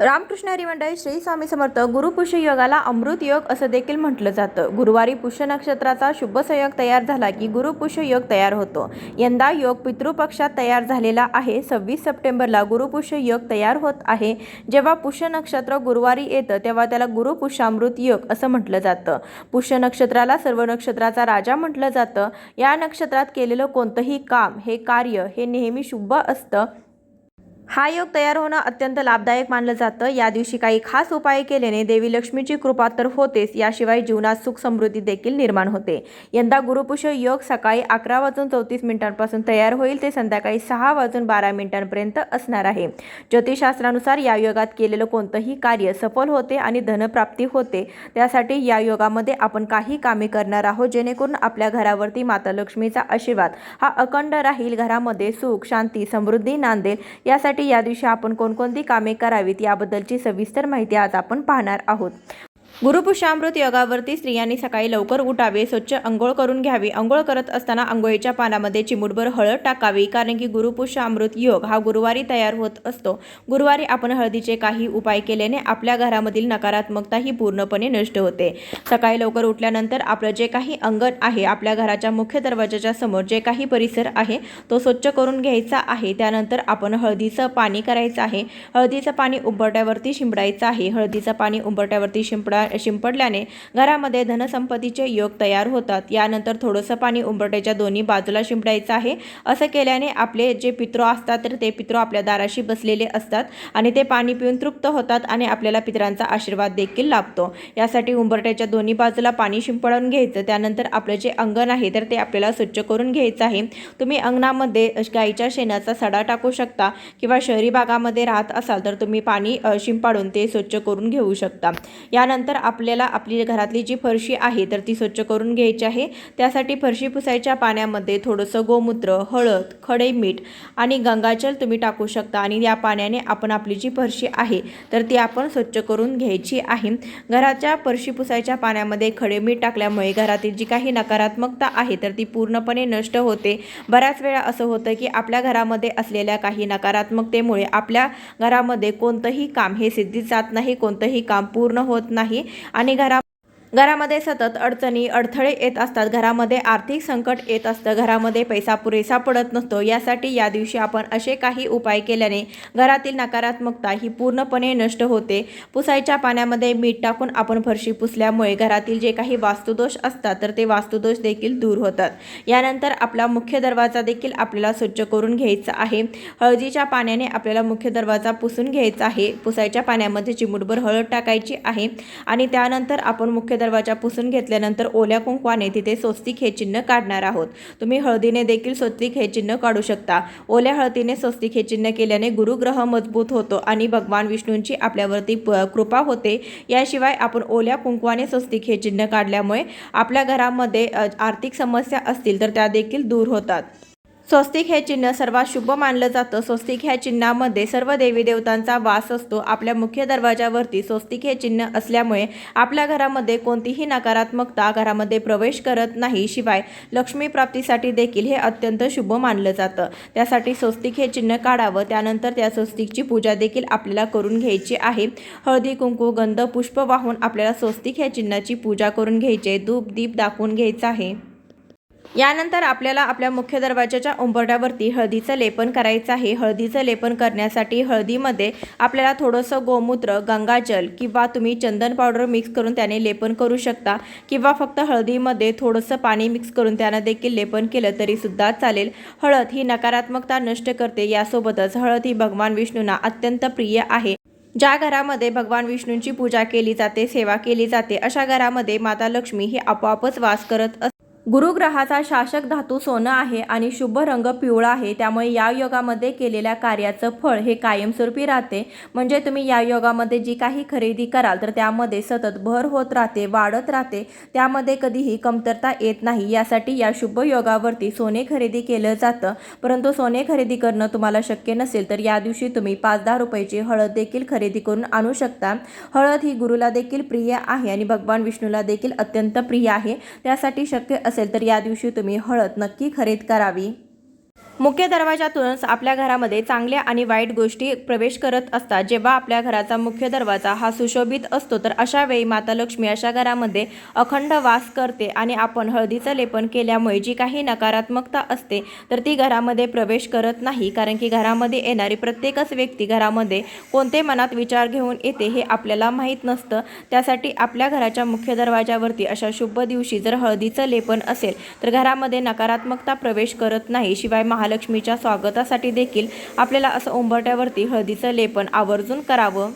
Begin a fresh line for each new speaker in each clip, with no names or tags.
रामकृष्ण हरी मंडळी श्री स्वामी समर्थ गुरुपुष्य योगाला अमृत योग असं देखील म्हटलं जातं. गुरुवारी पुष्य नक्षत्राचा शुभ संयोग तयार झाला की गुरुपुष्य योग तयार होतो. यंदा योग पितृपक्षात तयार झालेला आहे. सव्वीस सप्टेंबरला गुरुपुष्य योग तयार होत आहे. जेव्हा पुष्य नक्षत्र गुरुवारी येतं तेव्हा त्याला गुरुपुष्यामृत योग असं म्हटलं जातं. पुष्य नक्षत्राला सर्व नक्षत्राचा राजा म्हटलं जातं. या नक्षत्रात केलेलं कोणतंही काम हे कार्य हे नेहमी शुभ असतं. हा योग तयार होणं अत्यंत लाभदायक मानलं जातं. या दिवशी काही खास उपाय केल्याने देवी लक्ष्मीची कृपा तर होतेच याशिवाय जीवनात सुख समृद्धी देखील निर्माण होते. यंदा गुरुपुष योग सकाळी अकरा वाजून चौतीस मिनिटांपासून तयार होईल ते संध्याकाळी सहा वाजून बारा मिनिटांपर्यंत असणार आहे. ज्योतिषशास्त्रानुसार या योगात केलेलं कोणतंही कार्य सफल होते आणि धनप्राप्ती होते. त्यासाठी या योगामध्ये आपण काही कामे करणार आहोत जेणेकरून आपल्या घरावरती माता लक्ष्मीचा आशीर्वाद हा अखंड राहील. घरामध्ये सुख शांती समृद्धी नांदेल. यासाठी या दिवशी आपण कोणकोणती कामे करावीत याबद्दलची सविस्तर माहिती आज आपण पाहणार आहोत. गुरुपुष्यामृत योगावरती स्त्रियांनी सकाळी लवकर उठावे स्वच्छ अंघोळ करून घ्यावी. अंघोळ करत असताना अंघोळीच्या पानामध्ये चिमुटभर हळद टाकावी कारण की गुरुपुष्यामृत योग हा गुरुवारी तयार होत असतो. गुरुवारी आपण हळदीचे काही उपाय केल्याने आपल्या घरामधील नकारात्मकता ही पूर्णपणे नष्ट होते. सकाळी लवकर उठल्यानंतर आपलं जे काही अंगण आहे आपल्या घराच्या मुख्य दरवाजाच्या समोर जे काही परिसर आहे तो स्वच्छ करून घ्यायचा आहे. त्यानंतर आपण हळदीचं पाणी करायचं आहे. हळदीचं पाणी उंबरट्यावरती शिंपडायचं आहे. हळदीचं पाणी उंबरट्यावरती शिंपडा शिंपडल्याने घरामध्ये धनसंपत्तीचे योग तयार होतात. यानंतर थोडंसं पाणी उंबरट्याच्या दोन्ही बाजूला शिंपडायचं आहे. असं केल्याने आपले जे पितृ असतात तर ते पितृ आपल्या दाराशी बसलेले असतात आणि ते पाणी पिऊन तृप्त होतात आणि आपल्याला पितरांचा आशीर्वाद देखील लाभतो. यासाठी उंबरट्याच्या दोन्ही बाजूला पाणी शिंपडून घ्यायचं. त्यानंतर आपलं जे अंगण आहे तर ते आपल्याला स्वच्छ करून घ्यायचं आहे. तुम्ही अंगणामध्ये गाईच्या शेणाचा सडा टाकू शकता किंवा शहरी भागामध्ये राहत असाल तर तुम्ही पाणी शिंपाडून ते स्वच्छ करून घेऊ शकता. यानंतर आपल्याला आपली घरातली जी फरशी आहे तर ती स्वच्छ करून घ्यायची आहे. त्यासाठी फरशी पुसायच्या पाण्यामध्ये थोडंसं गोमूत्र हळद खडे मीठ आणि गंगाजल तुम्ही टाकू शकता आणि या पाण्याने आपण आपली जी फरशी आहे तर ती आपण स्वच्छ करून घ्यायची आहे. घराच्या फरशी पुसायच्या पाण्यामध्ये खडे मीठ टाकल्यामुळे घरातील जी काही नकारात्मकता आहे तर ती पूर्णपणे नष्ट होते. बऱ्याच वेळा असं होतं की आपल्या घरामध्ये असलेल्या काही नकारात्मकतेमुळे आपल्या घरामध्ये कोणतंही काम हे सिद्धीत जात नाही कोणतंही काम पूर्ण होत नाही. आणि घरा घरामध्ये सतत अडचणी अडथळे येत असतात. घरामध्ये आर्थिक संकट येत असतं. घरामध्ये पैसा पुरेसा पडत नसतो. यासाठी या दिवशी आपण असे काही उपाय केल्याने घरातील नकारात्मकता ही पूर्णपणे नष्ट होते. पुसायच्या पाण्यामध्ये मीठ टाकून आपण फरशी पुसल्यामुळे घरातील जे काही वास्तुदोष असतात तर ते वास्तुदोष देखील दूर होतात. यानंतर आपला मुख्य दरवाजा देखील आपल्याला स्वच्छ करून घ्यायचा आहे. हळदीच्या पाण्याने आपल्याला मुख्य दरवाजा पुसून घ्यायचा आहे. पुसायच्या पाण्यामध्ये चिमुटभर हळद टाकायची आहे आणि त्यानंतर आपण मुख्य दरवाजा पुसून घेतल्यानंतर ओल्या कुंकवाने तिथे स्वस्तिक हे चिन्ह काढणार आहोत. तुम्ही हळदीने देखील स्वस्तिक हे चिन्ह काढू शकता. ओल्या हळदीने स्वस्तिक हे चिन्ह केल्याने गुरुग्रह मजबूत होतो आणि भगवान विष्णूंची आपल्यावरती कृपा होते. याशिवाय आपण ओल्या कुंकवाने स्वस्तिक हे चिन्ह काढल्यामुळे आपल्या घरामध्ये आर्थिक समस्या असतील तर त्या देखील दूर होतात. स्वस्तिक हे चिन्ह सर्वात शुभ मानलं जातं. स्वस्तिक ह्या चिन्हामध्ये सर्व देवी देवतांचा वास असतो. आपल्या मुख्य दरवाजावरती स्वस्तिक हे चिन्ह असल्यामुळे आपल्या घरामध्ये कोणतीही नकारात्मकता घरामध्ये प्रवेश करत नाही. शिवाय लक्ष्मी प्राप्तीसाठी देखील हे अत्यंत शुभ मानलं जातं. त्यासाठी स्वस्तिक हे चिन्ह काढावं. त्यानंतर त्या स्वस्तिकची पूजा देखील आपल्याला करून घ्यायची आहे. हळदी कुंकू गंध पुष्प वाहून आपल्याला स्वस्तिक ह्या चिन्हाची पूजा करून घ्यायची आहे. धूप दीप दाखवून घ्यायचं आहे. यानंतर आपल्याला आपल्या मुख्य दरवाजाच्या उंबरट्यावरती हळदीचं लेपन करायचं आहे. हळदीचं लेपन करण्यासाठी हळदीमध्ये आपल्याला थोडंसं गोमूत्र गंगाजल किंवा तुम्ही चंदन पावडर मिक्स करून त्याने लेपन करू शकता किंवा फक्त हळदीमध्ये थोडंसं पाणी मिक्स करून त्यानं देखील लेपन केलं तरीसुद्धा चालेल. हळद ही नकारात्मकता नष्ट करते. यासोबतच हळद ही भगवान विष्णूंना अत्यंत प्रिय आहे. ज्या घरामध्ये भगवान विष्णूंची पूजा केली जाते सेवा केली जाते अशा घरामध्ये माता लक्ष्मी ही आपोआपच वास करत असते गुरुग्रहाचा शासक धातू सोनं आहे आणि शुभ रंग पिवळा आहे. त्यामुळे या योगामध्ये केलेल्या कार्याचं फळ हे कायमस्वरूपी राहते. म्हणजे तुम्ही या योगामध्ये जी काही खरेदी कराल तर त्यामध्ये सतत भर होत राहते वाढत राहते. त्यामध्ये कधीही कमतरता येत नाही. यासाठी या शुभ योगावरती सोने खरेदी केलं जातं. परंतु सोने खरेदी करणं तुम्हाला शक्य नसेल तर या दिवशी तुम्ही पाच दहा रुपयाची हळद देखील खरेदी करून आणू शकता. हळद ही गुरुला देखील प्रिय आहे आणि भगवान विष्णूला देखील अत्यंत प्रिय आहे. त्यासाठी शक्य असेल तर या दिवशी तुम्ही हळद नक्की खरेदी करावी. मुख्य दरवाजातूनच आपल्या घरामध्ये चांगल्या आणि वाईट गोष्टी प्रवेश करत असतात. जेव्हा आपल्या घराचा मुख्य दरवाजा हा सुशोभित असतो तर अशा वेळी माता लक्ष्मी अशा घरामध्ये अखंड वास करते आणि आपण हळदीचं लेपन केल्यामुळे जी काही नकारात्मकता असते तर ती घरामध्ये प्रवेश करत नाही. कारण की घरामध्ये येणारी प्रत्येकच व्यक्ती घरामध्ये कोणते मनात विचार घेऊन येते हे आपल्याला माहीत नसतं. त्यासाठी आपल्या घराच्या मुख्य दरवाजावरती अशा शुभ दिवशी जर हळदीचं लेपन असेल तर घरामध्ये नकारात्मकता प्रवेश करत नाही. शिवाय महालक्ष्मीच्या स्वागतासाठी देखील आपल्याला असं उंबरट्यावरती हळदीचं लेपन आवर्जून करावं.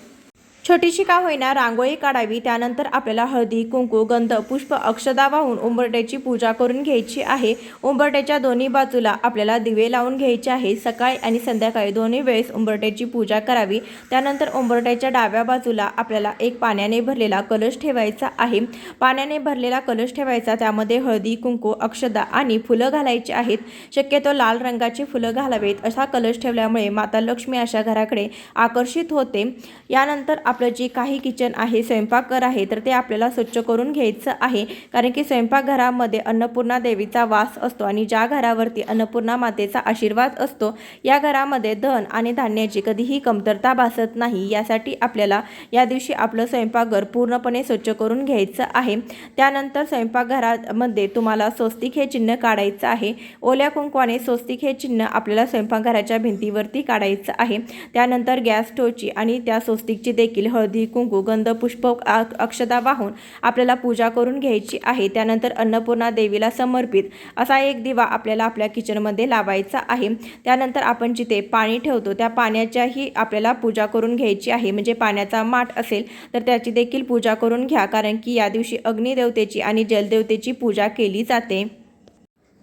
छोटीशी का होईना रांगोळी काढावी त्यानंतर आपल्याला हळदी कुंकू गंध पुष्प अक्षदा वाहून उंबरट्याची पूजा करून घ्यायची आहे. उंबरट्याच्या दोन्ही बाजूला आपल्याला दिवे लावून घ्यायचे आहे. सकाळी आणि संध्याकाळी दोन्ही वेळेस उंबरट्याची पूजा करावी. त्यानंतर उंबरट्याच्या डाव्या बाजूला आपल्याला एक पाण्याने भरलेला कलश ठेवायचा आहे. पाण्याने भरलेला कलश ठेवायचा त्यामध्ये हळदी कुंकू अक्षदा आणि फुलं घालायची आहेत. शक्यतो लाल रंगाची फुलं घालावेत. असा कलश ठेवल्यामुळे माता लक्ष्मी अशा घराकडे आकर्षित होते. यानंतर आपलं जे काही किचन आहे स्वयंपाकघर आहे तर ते आपल्याला स्वच्छ करून घ्यायचं आहे. कारण की स्वयंपाकघरामध्ये अन्नपूर्णा देवीचा वास असतो आणि ज्या घरावरती अन्नपूर्णा मातेचा आशीर्वाद असतो या घरामध्ये धन आणि धान्याची कधीही कमतरता भासत नाही. यासाठी आपल्याला या दिवशी आपलं स्वयंपाकघर पूर्णपणे स्वच्छ करून घ्यायचं आहे. त्यानंतर स्वयंपाकघरामध्ये तुम्हाला स्वस्तिक हे चिन्ह काढायचं आहे. ओल्या कुंकवाने स्वस्तिक हे चिन्ह आपल्याला स्वयंपाकघराच्या भिंतीवरती काढायचं आहे. त्यानंतर गॅस स्टोवची आणि त्या स्वस्तिकची देखील हळदी कुंकू गंध पुष्प वाहून आपल्याला पूजा करून घ्यायची आहे. त्यानंतर अन्नपूर्णा देवीला समर्पित असा एक दिवा आपल्याला आपल्या किचनमध्ये लावायचा आहे. त्यानंतर आपण जिथे पाणी ठेवतो त्या पाण्याच्याही आपल्याला पूजा करून घ्यायची आहे. म्हणजे पाण्याचा माठ असेल तर त्याची देखील पूजा करून घ्या. कारण की या दिवशी अग्निदेवतेची आणि जलदेवतेची पूजा केली जाते.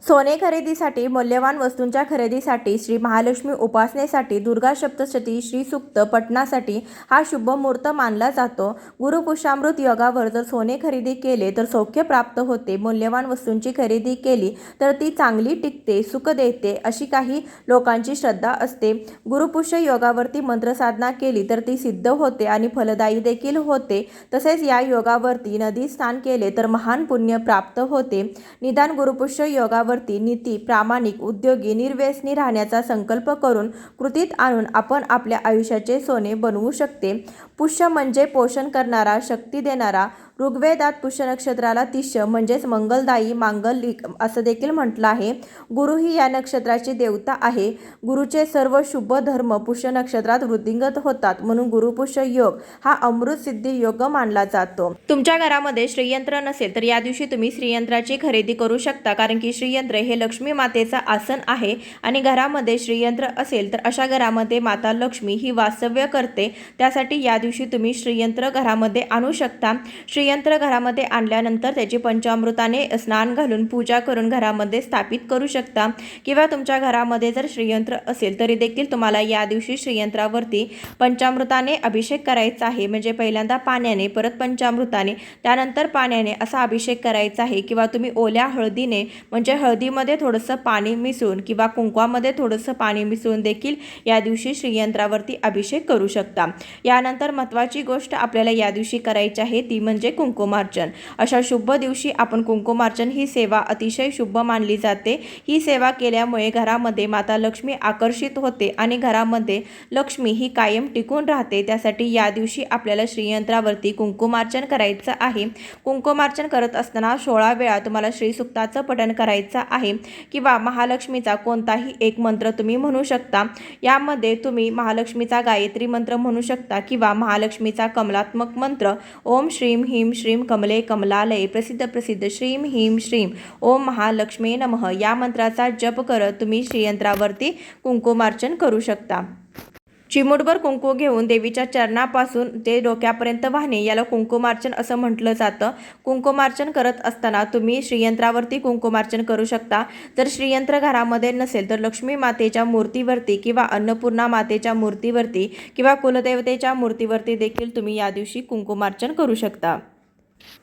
सोने खरेदीसाठी मौल्यवान वस्तूंच्या खरेदीसाठी श्री महालक्ष्मी उपासनेसाठी दुर्गा सप्तशती श्री सुक्त पठणासाठी हा शुभ मुहूर्त मानला जातो. गुरुपुषामृत योगावर जर सोने खरेदी केले तर सौख्य प्राप्त होते. मौल्यवान वस्तूंची खरेदी केली तर ती चांगली टिकते सुख देते अशी काही लोकांची श्रद्धा असते. गुरुपुष्य योगावरती मंत्रसाधना केली तर ती सिद्ध होते आणि फलदायी देखील होते. तसेच या योगावरती नदी स्नान केले तर महान पुण्य प्राप्त होते. निदान गुरुपुष्य योगावरती नीती प्रामाणिक उद्योगी निर्व्यसनी राहण्याचा संकल्प करून कृतीत आणून आपण आपल्या आयुष्याचे सोने बनवू शकते. पुष्य म्हणजे पोषण करणारा शक्ती देणारा ऋग्वेदात पुष्य नक्षत्राला तिष्य म्हणजेच मंगलदायी मांगलिक असं देखील म्हटलं आहे. गुरु ही या नक्षत्राची देवता आहे. गुरुचे सर्व शुभ धर्म पुष्य नक्षत्रात वृद्धिंगत होतात म्हणून गुरुपुष्य योग हा अमृत सिद्धी योग मानला जातो. तुमच्या घरामध्ये श्रीयंत्र नसेल तर या दिवशी तुम्ही श्रीयंत्राची खरेदी करू शकता कारण की श्रीयंत्र हे लक्ष्मी मातेचं आसन आहे आणि घरामध्ये श्रीयंत्र असेल तर अशा घरामध्ये माता लक्ष्मी ही वास्तव्य करते. त्यासाठी या दिवशी तुम्ही श्रीयंत्र घरामध्ये आणू शकता. श्री श्रीयंत्र घरामध्ये आणल्यानंतर त्याची पंचामृताने स्नान घालून पूजा करून घरामध्ये स्थापित करू शकता. किंवा तुमच्या घरामध्ये जर श्रीयंत्र असेल तरी देखील तुम्हाला या दिवशी श्रीयंत्रावरती पंचामृताने अभिषेक करायचा आहे. म्हणजे पहिल्यांदा पाण्याने परत पंचामृताने त्यानंतर पाण्याने असा अभिषेक करायचा आहे. किंवा तुम्ही ओल्या हळदीने म्हणजे हळदीमध्ये थोडंसं पाणी मिसळून किंवा कुंकवामध्ये थोडंसं पाणी मिसळून देखील या दिवशी श्रीयंत्रावरती अभिषेक करू शकता. यानंतर महत्त्वाची गोष्ट आपल्याला या दिवशी करायची आहे ती म्हणजे कुंकुमार्चन. अशा शुभ दिवशी आपण कुंकुमार्चन ही सेवा अतिशय शुभ मानली जाते. ही सेवा केल्यामुळे घरामध्ये माता लक्ष्मी आकर्षित होते आणि घरामध्ये लक्ष्मी ही कायम टिकून राहते. त्यासाठी या दिवशी आपल्याला श्रीयंत्रावरती कुंकुमार्चन करायचं आहे. कुंकुमार्चन करत असताना सोळा वेळा तुम्हाला श्रीसुक्ताचं पठण करायचं आहे किंवा महालक्ष्मीचा कोणताही एक मंत्र तुम्ही म्हणू शकता. यामध्ये तुम्ही महालक्ष्मीचा गायत्री मंत्र म्हणू शकता किंवा महालक्ष्मीचा कमलात्मक मंत्र. ओम श्रीम ह्रीं श्रीं कमले कमलालय प्रसिद्ध प्रसिद्ध श्रीं ह्रीं श्रीम ओम महालक्ष्मी नमः. या मंत्राचा जप करत तुम्ही श्रीयंत्रावरती कुंकुमार्चन करू शकता. चिमूटभर कुंकू घेऊन देवीच्या चरणापासून ते डोक्यापर्यंत वाहणे याला कुंकुमार्चन असं म्हटलं जातं. कुंकुमार्चन करत असताना तुम्ही श्रीयंत्रावरती कुंकुमार्चन करू शकता. जर श्रीयंत्र घरामध्ये नसेल तर लक्ष्मी मातेच्या मूर्तीवरती किंवा अन्नपूर्णा मातेच्या मूर्तीवरती किंवा कुलदेवतेच्या मूर्तीवरती देखील तुम्ही या दिवशी कुंकुमार्चन करू शकता.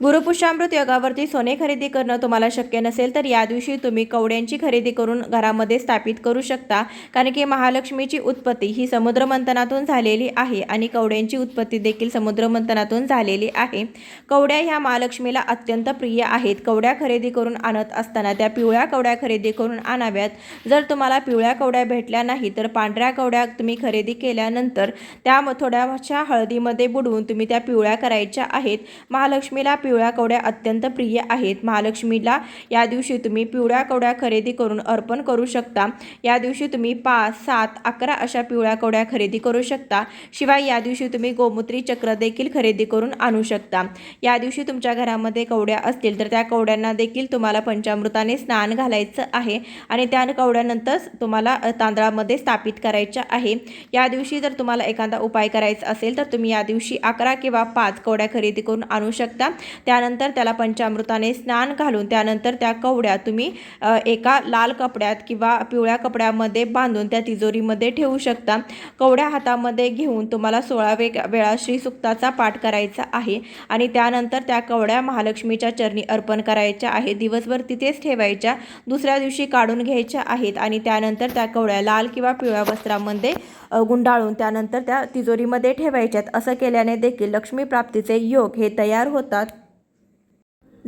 गुरुपुष्यामृत योगावरती सोने खरेदी करणं तुम्हाला शक्य नसेल तर या दिवशी तुम्ही कवड्यांची खरेदी करून घरामध्ये स्थापित करू शकता. कारण की महालक्ष्मीची उत्पत्ती ही समुद्रमंथनातून झालेली आहे आणि कवड्यांची उत्पत्ती देखील समुद्रमंथनातून झालेली आहे. कवड्या ह्या महालक्ष्मीला अत्यंत प्रिय आहेत. कवड्या खरेदी करून आणत असताना त्या पिवळ्या कवड्या खरेदी करून आणाव्यात. जर तुम्हाला पिवळ्या कवड्या भेटल्या नाही तर पांढऱ्या कवड्या तुम्ही खरेदी केल्यानंतर त्या थोड्याशा हळदीमध्ये बुडवून तुम्ही त्या पिवळ्या करायच्या आहेत. महालक्ष्मीला पिवळ्या कवड्या अत्यंत प्रिय आहेत. महालक्ष्मीला या दिवशी तुम्ही पिवळ्या कवड्या खरेदी करून अर्पण करू शकता. या दिवशी तुम्ही पाच सात अकरा अशा पिवळ्या कवड्या खरेदी करू शकता. शिवाय या दिवशी तुम्ही गोमूत्री चक्र देखील खरेदी करून आणू शकता. या दिवशी तुमच्या घरामध्ये कवड्या असतील तर त्या कवड्यांना देखील तुम्हाला पंचामृताने स्नान घालायचं आहे आणि त्या कवड्यानंतर तुम्हाला तांदळामध्ये स्थापित करायच्या आहे. या दिवशी जर तुम्हाला एखादा उपाय करायचा असेल तर तुम्ही या दिवशी अकरा किंवा पाच कवड्या खरेदी करून आणू शकता. त्यानंतर त्याला पंचामृताने स्नान घालून त्यानंतर त्या कवड्या तुम्ही एका लाल कपड्यात किंवा पिवळ्या कपड्यामध्ये बांधून त्या तिजोरीमध्ये ठेवू शकता. कवड्या हातामध्ये घेऊन तुम्हाला सोळा वे वेळा श्रीसुक्ताचा पाठ करायचा आहे आणि त्यानंतर त्या कवड्या महालक्ष्मीच्या चरणी अर्पण करायच्या आहे. दिवसभर तिथेच ठेवायच्या दुसऱ्या दिवशी काढून घ्यायच्या आहेत आणि त्यानंतर त्या कवड्या लाल किंवा पिवळ्या वस्त्रामध्ये गुंडाळून त्यानंतर त्या तिजोरीमध्ये ठेवायच्यात. असं केल्याने देखील लक्ष्मी प्राप्तीचे योग हे तयार होतात.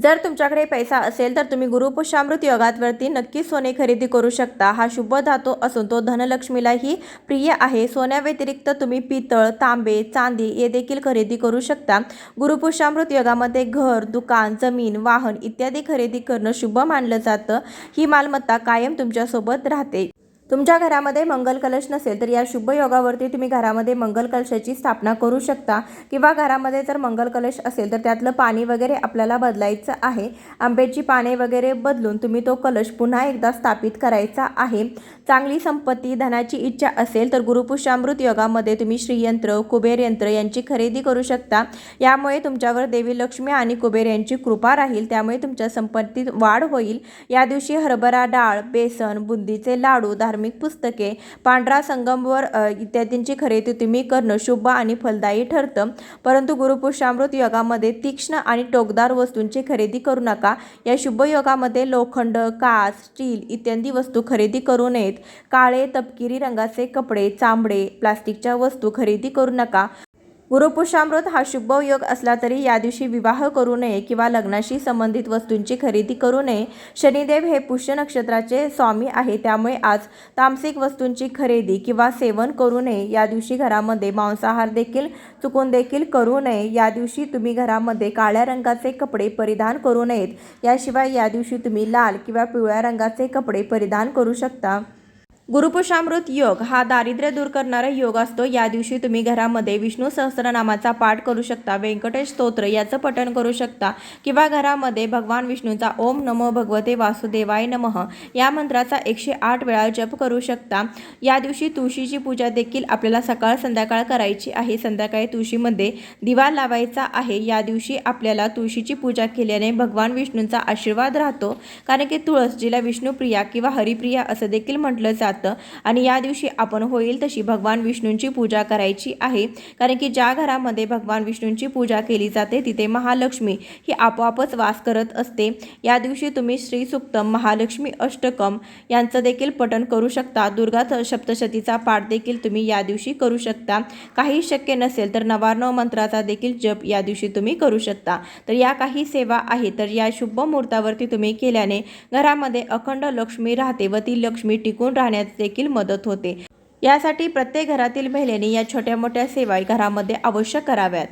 जर तुमच्याकडे पैसा असेल तर तुम्ही गुरुपुष्यामृत योगातवरती नक्की सोने खरेदी करू शकता. हा शुभ धातू असून तो धनलक्ष्मीलाही प्रिय आहे. सोन्याव्यतिरिक्त तुम्ही पितळ तांबे चांदी हे देखील खरेदी करू शकता. गुरुपुष्यामृत योगामध्ये घर दुकान जमीन वाहन इत्यादी खरेदी करणं शुभ मानलं जातं. ही मालमत्ता कायम तुमच्यासोबत राहते. तुमच्या घरामध्ये मंगल कलश नसेल तर या शुभ योगावरती तुम्ही घरामध्ये मंगल कलशाची स्थापना करू शकता. किंवा घरामध्ये जर मंगल कलश असेल तर त्यातलं पाणी वगैरे आपल्याला बदलायचं आहे. आंब्याची पाने वगैरे बदलून तुम्ही तो कलश पुन्हा एकदा स्थापित करायचा आहे. चांगली संपत्ती धनाची इच्छा असेल तर गुरुपुष्यामृत योगामध्ये तुम्ही श्रीयंत्र कुबेर यंत्र यांची खरेदी करू शकता. यामुळे तुमच्यावर देवी लक्ष्मी आणि कुबेर यांची कृपा राहील. त्यामुळे तुमच्या संपत्तीत वाढ होईल. या दिवशी हरभरा डाळ बेसन बुंदीचे लाडू धार्मिक पुस्तके. पांढरा संगमवर इत्यादींची खरेदी तुम्ही करणं शुभ आणि फलदायी ठरतं. परंतु गुरुपुष्यामृत योगामध्ये तीक्ष्ण आणि टोकदार वस्तूंची खरेदी करू नका. या शुभ योगामध्ये लोखंड काच स्टील इत्यादी वस्तू खरेदी करू नयेत. काळे तपकिरी रंगाचे कपडे चांबडे प्लास्टिकच्या वस्तू खरेदी करू नका. गुरुपुषामृत हा शुभ योग असला तरी या दिवशी विवाह करू नये किंवा लग्नाशी संबंधित वस्तूंची खरेदी करू नये. शनिदेव हे पुष्य नक्षत्राचे स्वामी आहे. त्यामुळे आज तामसिक वस्तूंची खरेदी किंवा सेवन करू नये. या दिवशी घरामध्ये मांसाहार देखील चुकून देखील करू नये. या दिवशी तुम्ही घरामध्ये काळ्या रंगाचे कपडे परिधान करू नयेत. याशिवाय या दिवशी तुम्ही लाल किंवा पिवळ्या रंगाचे कपडे परिधान करू शकता. गुरुपुषामृत योग हा दारिद्र्य दूर करणारा योग असतो. या दिवशी तुम्ही घरामध्ये विष्णू सहस्रनामाचा पाठ करू शकता व्यंकटेश स्तोत्र याचं पठण करू शकता किंवा घरामध्ये भगवान विष्णूचा ओम नमो भगवते वासुदेवाय नमः या मंत्राचा एकशे आठ वेळा जप करू शकता. या दिवशी तुळशीची पूजा देखील आपल्याला सकाळ संध्याकाळ करायची आहे. संध्याकाळी तुळशीमध्ये दिवा लावायचा आहे. या दिवशी आपल्याला तुळशीची पूजा केल्याने भगवान विष्णूंचा आशीर्वाद राहतो. कारण की तुळस जिला विष्णुप्रिया किंवा हरिप्रिया असं देखील म्हटलं जातं. आणि या दिवशी आपण होईल तशी भगवान विष्णूंची पूजा करायची आहे. कारण की ज्या घरामध्ये भगवान विष्णूंची पूजा केली जाते तिथे महालक्ष्मी ही आपोआपच वास करत असते. या दिवशी तुम्ही श्री सुक्तम महालक्ष्मी अष्टकम यांचं देखील पठण करू शकता. दुर्गा सप्तशतीचा पाठ देखील तुम्ही या दिवशी करू शकता. काही शक्य नसेल तर नवार्णव मंत्राचा देखील जप या दिवशी तुम्ही करू शकता. तर या काही सेवा आहेत. तर या शुभ मुहूर्तावरती तुम्ही केल्याने घरामध्ये अखंड लक्ष्मी राहते व ती लक्ष्मी टिकून करण्यास देखील मदत होते. यासाठी प्रत्येक घरातील महिलेने या छोट्या मोठ्या सेवा घरामध्ये अवश्य कराव्यात.